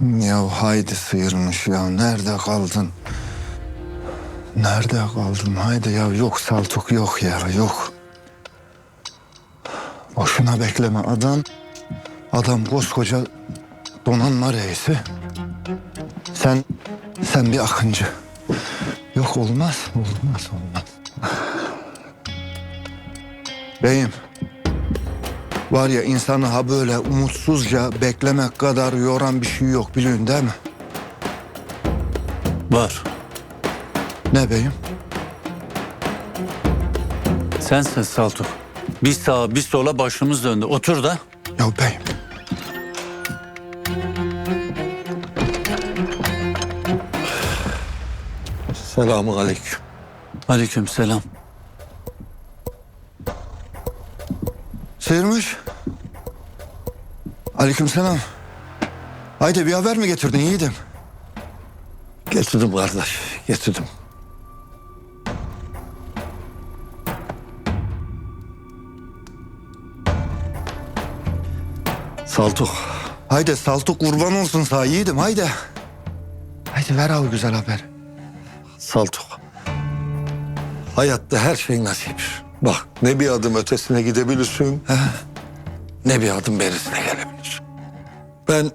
Ya haydi sıyırmış ya. Nerede kaldın? Nerede kaldın? Haydi ya yok Saltuk yok ya yok. Boşuna bekleme adam. Adam koskoca donanma reisi. Sen sen bir akıncı. Yok olmaz olmaz olmaz. Beyim. Var ya insanı ha böyle umutsuzca beklemek kadar yoran bir şey yok biliyorsun değil mi? Var. Ne beyim? Sensin Saltuk. Bir sağa bir sola başımız döndü. Otur da. Ya beyim. Selamun aleyküm. Aleyküm selam. Sıyırmış. Aleykümselam. Haydi bir haber mi getirdin yiğidim? Getirdim kardeş, getirdim. Saltuk, Haydi Saltuk kurban olsun sağ yiğidim haydi. Haydi ver abi güzel haber. Saltuk. Hayatta her şey nasip. Bak ne bir adım ötesine gidebilirsin, ne bir adım berisine gelebilirsin. Ben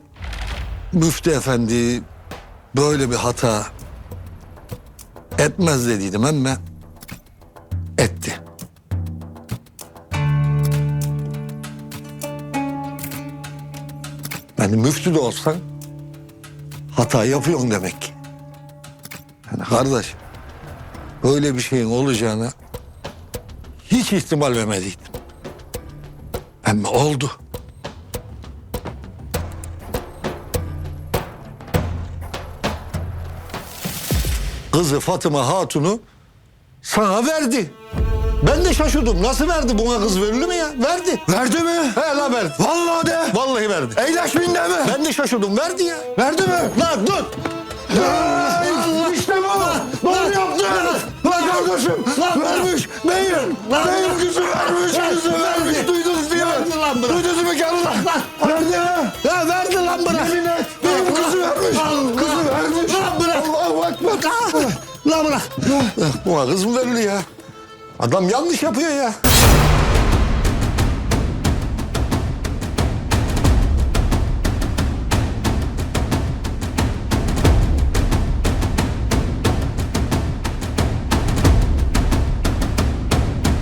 müftü efendi böyle bir hata etmez dediydim ama etti. Yani müftü de olsan hata yapıyorsun demek ki. Yani kardeş böyle bir şeyin olacağını hiç ihtimal vermediydim. Ama oldu. Kızı Fatıma Hatun'u sana verdi. Ben de şaşırdım. Nasıl verdi? Buna kız verilir mi ya? Verdi. Verdi mi? He la verdi. Vallahi de. Vallahi verdi. Eyleşminde mi? Ben de şaşırdım. Verdi ya. Verdi mi? Lan dur. Hey, İşte bu. Doğru yaptın. Lan kardeşim. Vermiş. Beyim. Beyim kızı vermiş. Kızı vermiş. Duydunuz değil mi? Verdi lan bırak. Duydunuz mu karılar? Verdi mi? Ya verdi lan bırak. Yemin et. Beyim kızı vermiş. Kızı vermiş. Lan bırak. Allahu Ekber. Lan bırak. Buna kız mı verilir ya? Adam yanlış yapıyor ya.